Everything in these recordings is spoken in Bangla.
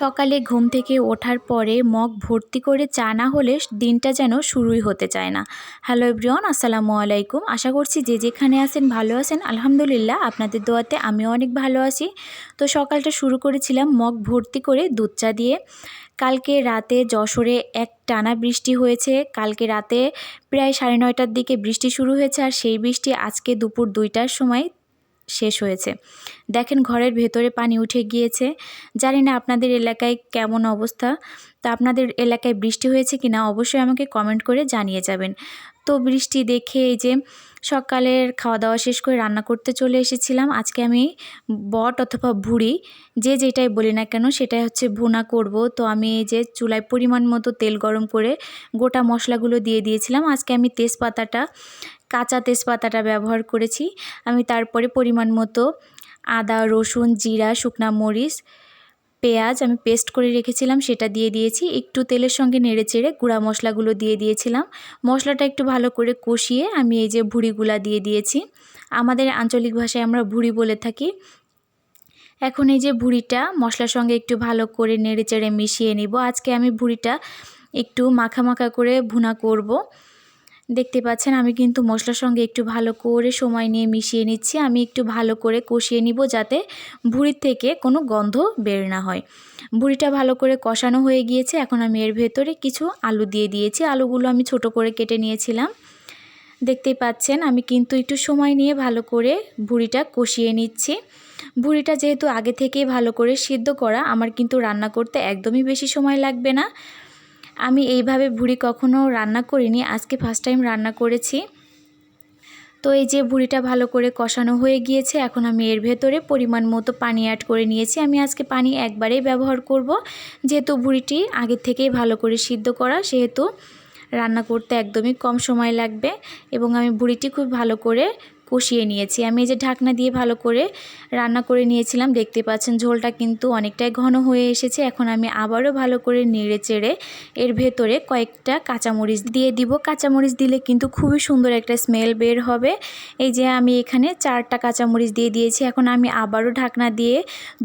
সকালে ঘুম থেকে ওঠার পরে মগ ভর্তি করে চা না হলে দিনটা যেন শুরুই হতে চায় না। হ্যালো এভরিওয়ান আসসালামু আলাইকুম। আশা করছি যে যেখানে আছেন ভালো আছেন। আলহামদুলিল্লাহ, আপনাদের দোয়াতে আমিও অনেক ভালো আছি। তো সকালটা শুরু করেছিলাম মগ ভর্তি করে দুধ চা দিয়ে। কালকে রাতে যশোরে এক টানা বৃষ্টি হয়েছে। কালকে রাতে প্রায় সাড়ে নয়টার দিকে বৃষ্টি শুরু হয়েছে আর সেই বৃষ্টি আজকে দুপুর দুইটার সময় শেষ হয়েছে। দেখেন ঘরের ভেতরে পানি উঠে গিয়েছে। জানি না আপনাদের এলাকায় কেমন অবস্থা। তা আপনাদের এলাকায় বৃষ্টি হয়েছে কি না অবশ্যই আমাকে কমেন্ট করে জানিয়ে যাবেন। তো বৃষ্টি দেখে এই যে সকালের খাওয়া দাওয়া শেষ করে রান্না করতে চলে এসেছিলাম, আজকে আমি বট অথবা ভুড়ি, যে যেটাই বলি না কেন সেটাই হচ্ছে ভুনা করব। তো আমি এই যে চুলায় পরিমাণ মতো তেল গরম করে গোটা মশলাগুলো দিয়ে দিয়েছিলাম। আজকে আমি তেজপাতাটা, কাঁচা তেজপাতাটা ব্যবহার করেছি। আমি তারপরে পরিমাণ মতো আদা, রসুন, জিরা, শুকনা মরিচ পেঁয়াজ আমি পেস্ট করে রেখেছিলাম, সেটা দিয়ে দিয়েছি। একটু তেলের সঙ্গে নেড়ে চেড়ে গুঁড়া মশলাগুলো দিয়ে দিয়েছিলাম। মশলাটা একটু ভালো করে কষিয়ে আমি এই যে ভুড়িগুলা দিয়ে দিয়েছি। আমাদের আঞ্চলিক ভাষায় আমরা ভুড়ি বলে থাকি। এখন এই যে ভুড়িটা মশলার সঙ্গে একটু ভালো করে নেড়ে চেড়ে মিশিয়ে নিব। আজকে আমি ভুড়িটা একটু মাখা মাখা করে ভুনা করব। দেখতে পাচ্ছেন, আমি কিন্তু মশলার সঙ্গে একটু ভালো করে সময় নিয়ে মিশিয়ে নিচ্ছি। আমি একটু ভালো করে কষিয়ে নিব যাতে ভুড়ির থেকে কোনো গন্ধ বের না হয়। ভুড়িটা ভালো করে কষানো হয়ে গিয়েছে, এখন আমি এর ভেতরে কিছু আলু দিয়ে দিয়েছি। আলুগুলো আমি ছোট করে কেটে নিয়েছিলাম। দেখতেই পাচ্ছেন, আমি কিন্তু একটু সময় নিয়ে ভালো করে ভুড়িটা কষিয়ে নিচ্ছি। ভুড়িটা যেহেতু আগে থেকেই ভালো করে সিদ্ধ করা, আমার কিন্তু রান্না করতে একদমই বেশি সময় লাগবে না। আমি এইভাবে ভুড়ি কখনো রান্না করিনি, আজকে ফার্স্ট টাইম রান্না করেছি। তো এই যে ভুড়িটা ভালো করে কষানো হয়ে গিয়েছে, এখন আমি এর ভেতরে পরিমাণ মতো পানি অ্যাড করে নিয়েছি। আমি আজকে পানি একবারেই ব্যবহার করব, যেহেতু ভুড়িটি আগে থেকেই ভালো করে সিদ্ধ করা, সেহেতু রান্না করতে একদমই কম সময় লাগবে এবং আমি ভুড়িটি খুব ভালো করে কষিয়ে নিয়েছি। আমি এই যে ঢাকনা দিয়ে ভালো করে রান্না করে নিয়েছিলাম, দেখতে পাচ্ছেন ঝোলটা কিন্তু অনেকটাই ঘন হয়ে এসেছে। এখন আমি আবারও ভালো করে নেড়ে চেড়ে এর ভেতরে কয়েকটা কাঁচামরিচ দিয়ে দিব। কাঁচামরিচ দিলে কিন্তু খুবই সুন্দর একটা স্মেল বের হবে। এই যে আমি এখানে চারটা কাঁচামরিচ দিয়ে দিয়েছি। এখন আমি আবারও ঢাকনা দিয়ে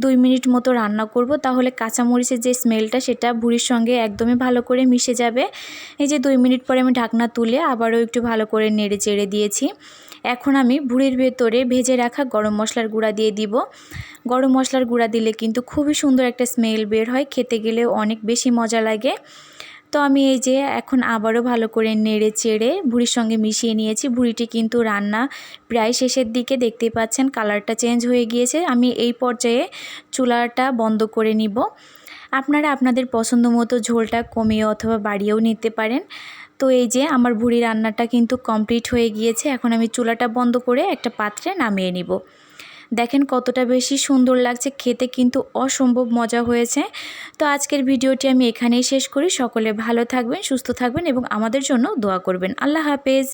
দুই মিনিট মতো রান্না করব। তাহলে কাঁচামরিচের যে স্মেলটা, সেটা ভুড়ির সঙ্গে একদমই ভালো করে মিশে যাবে। এই যে দুই মিনিট পরে আমি ঢাকনা তুলে আবারও একটু ভালো করে নেড়ে চেড়ে দিয়েছি। এখন আমি ভুড়ির ভেতরে ভেজে রাখা গরম মশলার গুঁড়া দিয়ে দিব। গরম মশলার গুঁড়া দিলে কিন্তু খুবই সুন্দর একটা স্মেল বের হয়, খেতে গেলেও অনেক বেশি মজা লাগে। তো আমি এই যে এখন আবারও ভালো করে নেড়ে চেড়ে ভুড়ির সঙ্গে মিশিয়ে নিয়েছি। ভুড়িটি কিন্তু রান্না প্রায় শেষের দিকে দেখতে পাচ্ছেন, কালারটা চেঞ্জ হয়ে গিয়েছে। আমি এই পর্যায়ে চুলাটা বন্ধ করে নিব। আপনারা আপনাদের পছন্দ মতো ঝোলটা কমিয়ে অথবা বাড়িয়েও নিতে পারেন। তো এই যে আমার ভুড়ি রান্নাটা কিন্তু কমপ্লিট হয়ে গিয়েছে, এখন আমি চুলাটা বন্ধ করে একটা পাত্রে নামিয়ে নিব। দেখেন কতটা বেশি সুন্দর লাগছে, খেতে কিন্তু অসম্ভব মজা হয়েছে। তো আজকের ভিডিওটি আমি এখানেই শেষ করি, সকলে ভালো থাকবেন, সুস্থ থাকবেন এবং আমাদের জন্য দোয়া করবেন। আল্লাহ হাফেজ।